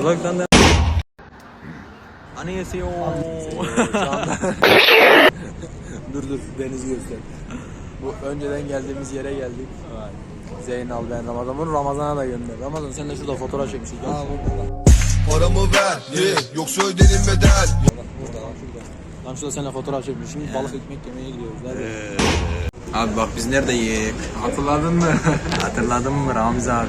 Uzaktan da Aniyesi o. dur dur deniz göster. Bu önceden geldiğimiz yere geldik. Zeynal ben Ramazan bunu Ramazan'a da gönder. Ramazan sen de şurada fotoğraf çekmişsin. Paramı ver ye, yoksa öderim bedel. Lan şurada seninle fotoğraf çekmiş. Şimdi balık ekmek yemeye gidiyoruz. Nerede? Abi bak biz neredeyiz? Hatırladın mı? Hatırladın mı Ramiz abi?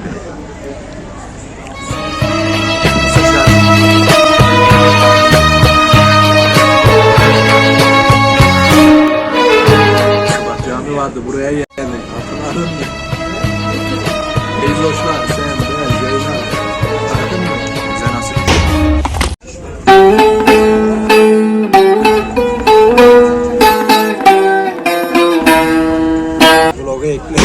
Bak cami vardı buraya geldik. Hatırladın mı? Teyzoşlar sen Ekle.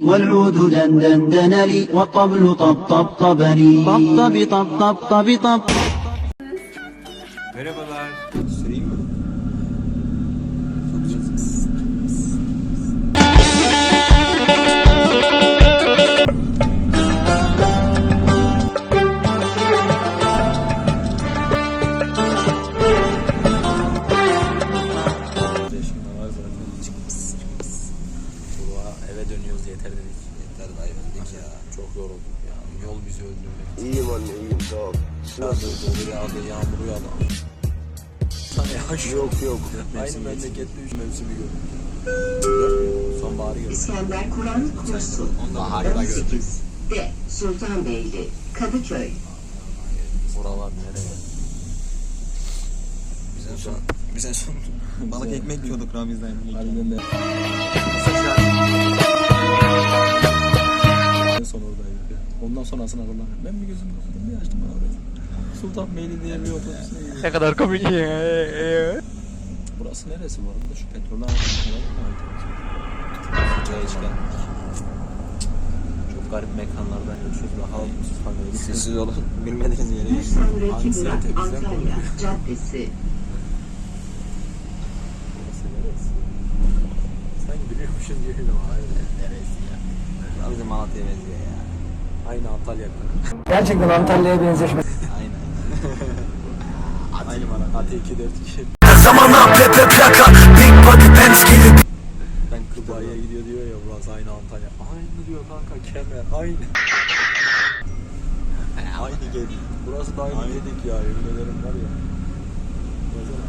والعود دندن دنلي والطبل طب طب طبني طب طب طب طب طب طب dönüyoruz yeter dedik. Yeter dayı öldük ya. Çok yorulduk ya. Yol bizi öldürdü. İyiyim anne, iyiyim sağ ol. Yağdı, dolu yağdı, yağmur yağdı. Sana yağış Yok yok. Aynı memlekette üç mevsimi gördük. Sonbaharı gördük. İskender Kur'an kursu. Baharı da gördük. 18. D. Sultanbeyli, Kadıköy. Buralar nereye? Bize son, bize son balık ekmek yiyorduk Ramiz dayının. Harbiden de. Ondan sonrasını hatırlamıyorum. Ben bir gözüm kapadım bir açtım ben oraya. Sultanbeyli diye bir otobüs. Ne kadar komik ya. Burası neresi bu arada? Şu petrol Çay çıkan. Çok garip mekanlardan geçiyoruz. Bakalım Sultanbeyli. Sessiz olun. Bilmediğiniz yere sonraki durak temizden Antalya? Caddesi. Burası neresi? Sanki gibi de var. Neresi ya? Abi bizim Malatya'ya benziyor ya. Aynı Antalya. Gerçekten Antalya'ya benzeşme. Aynen. Aynı bana. Ati 2 4 2. Ben Dubai'ye gidiyor diyor ya burası aynı Antalya. Aynı diyor kanka kemer aynı. Aynı geliyor. Burası da aynı Aynı. dedik ya yemin ederim var ya. Baksana.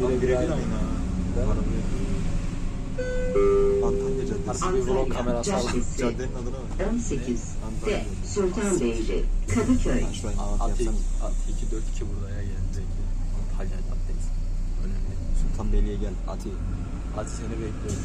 Birebir aynı. Değil mi? Vlog Antalya kamerası aldım. Caddesi. Caddenin adına bak. 18. Antalya. D. Sultanbeyli, Kadıköy. Ati 2 4 2 buraya geldi. Antalya Caddesi. Önemli. Sultanbeyli'ye gel. Ati. Ati seni bekliyorum.